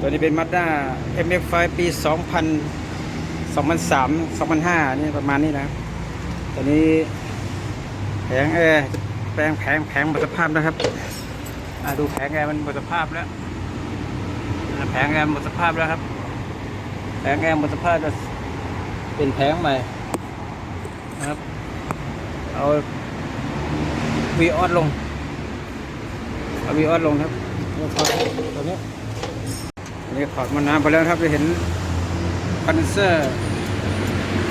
ตัวนี้เป็น Mazda MX5 ปี 2000 2003 2005 นี่ประมาณนี้นะตัวนี้แผงแอร์แปลงแผงแผงหมดสภาพนะครับดูแผงแอร์มันหมดสภาพแล้วแผงแอร์หมดสภาพแล้วครับ แผงแอร์หมดสภาพจะเป็นแผงใหม่นะครับเอาวีออสลงเอาวีออสลงครับตัวนี้ นี่ถอดมาน้ำไปแล้วครับจะเห็นคอนเซอร์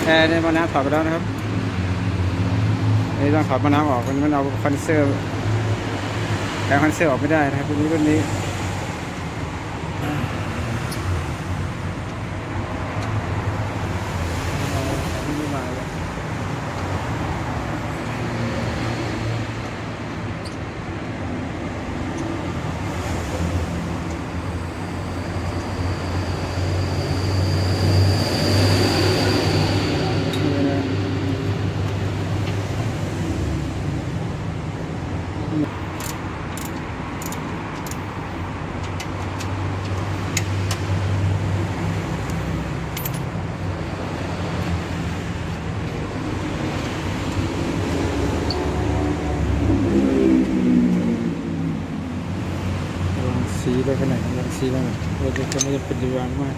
แอร์ในมาน้ำถอดไปแล้วนะครับนี่ต้องถอดมาน้ำออกมันเอาคอนเซอร์แรงคอนเซอร์ออกไม่ได้นะครับตัวนี้รุ่นนี้เอาอันนี้มาเลย นี่นะลองสี ไปขนาดลองสีไปหน่อยเราจะจะไม่จะเป็นดีวางมาก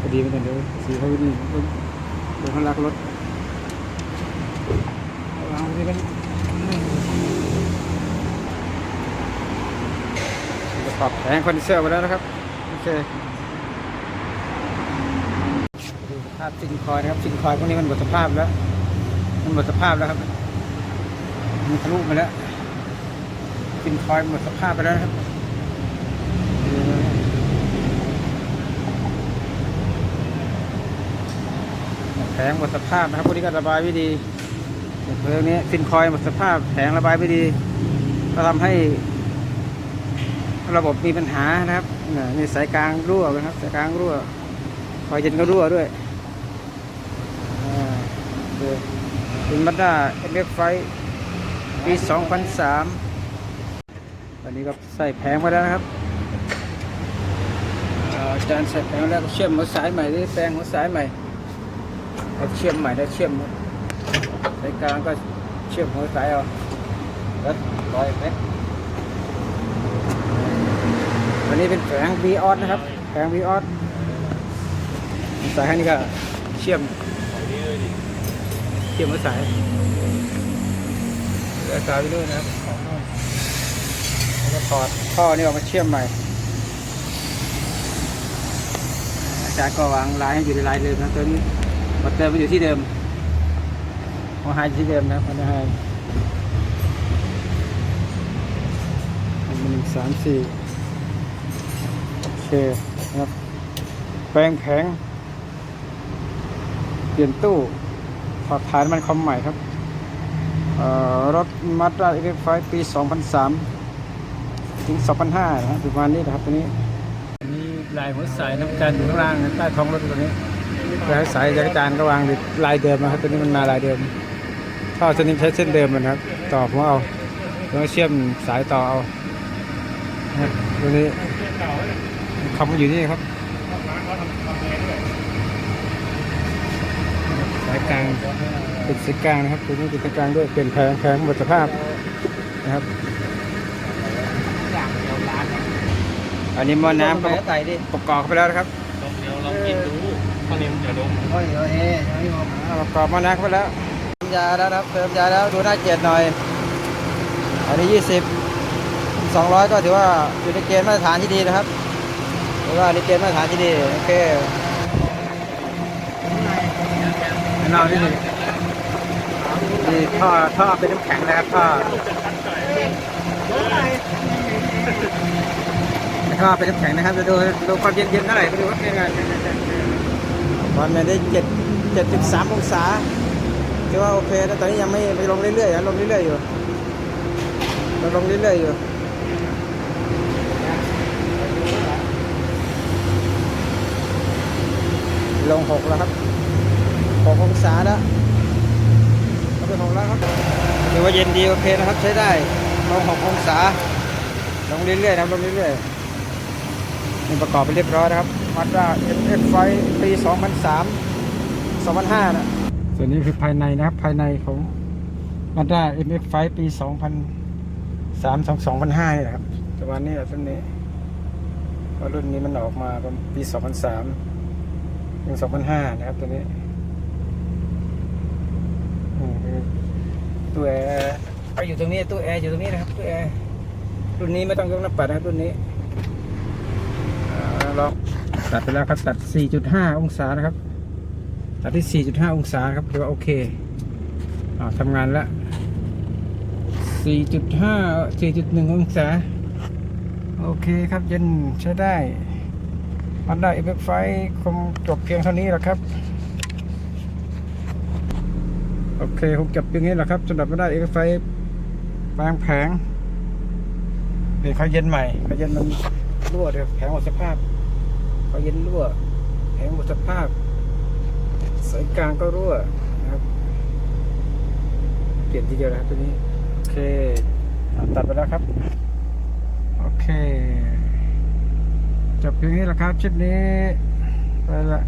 พอดีไปหน่อยเดี๋ยวสีเขาไม่ดีเดี๋ยวเขารักรถวางไว้กันจะปรับแผงคอนดิเซอร์ไปแล้วนะครับ โอเคดูสภาพซิงคอยนะครับซิงคอยพวกนี้มันหมดสภาพแล้ว มันหมดสภาพแล้วครับมันทะลุมาแล้วซิงคอยหมดสภาพไปแล้วนะครับแผ งหมดสภาพนะครับพวกนี้ก็ระบายไม่ดีเพลิงนี้ฟินคอยหมดสภาพแผงระบายไม่ดี ก็ทำให้ระบบมีปัญหานะครับนี่สายกลางรั่วนะครับสายกลางรั่วคอยเย็นก็รั่วด้วยอ่าโอเป็นมัดด้าเอ็มเอฟไฟปี 2003ตอนนี้ก็ใส่แผงมาแล้วนะครับอาอาจารย์ใส่แผงแล้วก็เชื่อมหัวสายใหม่ที่แปลงหัวสายใหม่ เอาเชื่อมใหม่ได้เชื่อมสายกลางก็เชื่อมหัวสายเอาแล้วร้อยเมตรอันนี้เป็นแผง v ีออสนะครับแผง v ีออสสายนี้ก็เชื่อมเชื่อมหัวสายแล้วสายไปด้วยนะครับแล้วก็ถอดท่อนี่ออกมาเชื่อมใหม่อาจารย์ก็วางลายให้อยู่ในลายเดิมนะตัวนี้ มาเติมมันอยู่ที่เดิมหัวไฮที่เดิมนะครับหัวไฮหนึ่งสามสี่โอเคครับ แปลงแผง เปลี่ยนตู้ถอดฐานมันคอมใหม่ครับรถมาด้าเอ็กไฟปี 2003 ถึง 2005 นะครับประมาณนี้นะครับตัวนี้อันนี้ลายหัวสายน้ำกันอยู่ข้างล่างใต้ท้องรถตัวนี้ ลายสายจักรจานก็วางลายเดิมนะครับตัวนี้มันมาลายเดิมท่อตัวนี้ใช้เส้นเดิมนะครับ ต่อผมเอาแล้วก็เชื่อมสายต่อเอานะครับตัวนี้คำมันอยู่นี่ครับสายกลางเป็นสายกลางนะครับตัวนี้เป็นสายกลางด้วยเปลี่ยนแผงแผงหมดสภาพนะครับอันนี้มอน้ำก็ประกอบเข้าไปแล้วนะครับ เดี๋ยวลองกินดู ข้าวเหนียวอย่าดมโอ้ยโอ้ยเฮ้ยนี่ผมอ่าประกอบหม้อน้ำเข้าไปแล้วเติมยาแล้วนะครับเติมยาแล้วดูหน้าเจ็ดหน่อยอันนี้ยี่สิบสองร้อยก็ถือว่าอยู่ในเกณฑ์มาตรฐานที่ดีนะครับถือว่าในเกณฑ์มาตรฐานที่ดีโอเคนอกนี่นี่นี่ท่อท่อเป็นน้ำแข็งนะครับท่อท่อเป็นน้ำแข็งนะครับจะดูดูความเย็นเย็นเท่าไหร่ไปดูว่าเป็นไงค วามเย็นได้เจ็ดเจ็ดสิบสามองศาถือว่าโอเคแล้วตอนนี้ยังไม่ไม่ลงเรื่อยๆนะลงเรื่อยๆอยู่เราลงเรื่อยๆอยู่ลงหกแล้วครับหกองศาแล้วก็เป็นหกแล้วครับถือว่าเย็นดีโอเคนะครับใช้ได้ลงหกองศาลงเรื่อยๆนะลงเรื่อยๆนี่ประกอบไปเรียบร้อยนะครับ มาด้า MX ไฟปี2003 2005นะส่วนนี้คือภายในนะครับ ภายในของมาด้า MX ไฟปี2003 2005นี่แหละครับประมาณนี้แหละรุ่นนี้เพราะรุ่นนี้มันออกมาประมาณปี2003ถึง2005นะครับตัวนี้อืมคือตัวแอร์เอาอยู่ตรงนี้ตู้แอร์อยู่ตรงนี้นะครับตู้แอร์รุ่นนี้ไม่ต้องยกหน้าปัดนะครับรุ่นนี้อ่าลอง ตัดไปแล้วครับตัด 4.5 องศานะครับ ตัดที่ 4.5 องศาครับถือว่าโอเคอ่าทำงานแล้ว 4.5 4.1 องศา โอเคครับเย็นใช้ได้มันได้เอฟเฟกไฟคงจบเพียงเท่านี้แหละครับ โอเคคงจบเพียงนี้แหละครับสำหรับมันได้เอฟเฟกไฟแปลงแผงเปลี่ยนเขาเย็นใหม่เขาเย็นมันรั่วเดี๋ยวแผงหมดสภาพ พอเย็นรั่วแผงหมดสภาพ สายกลางก็รั่วนะครับเปลี่ยนทีเดียวนะครับตัวนี้ โอเคตัดไปแล้วครับ โอเคจบเพียงนี้แหละครับชิปนี้ ไปละ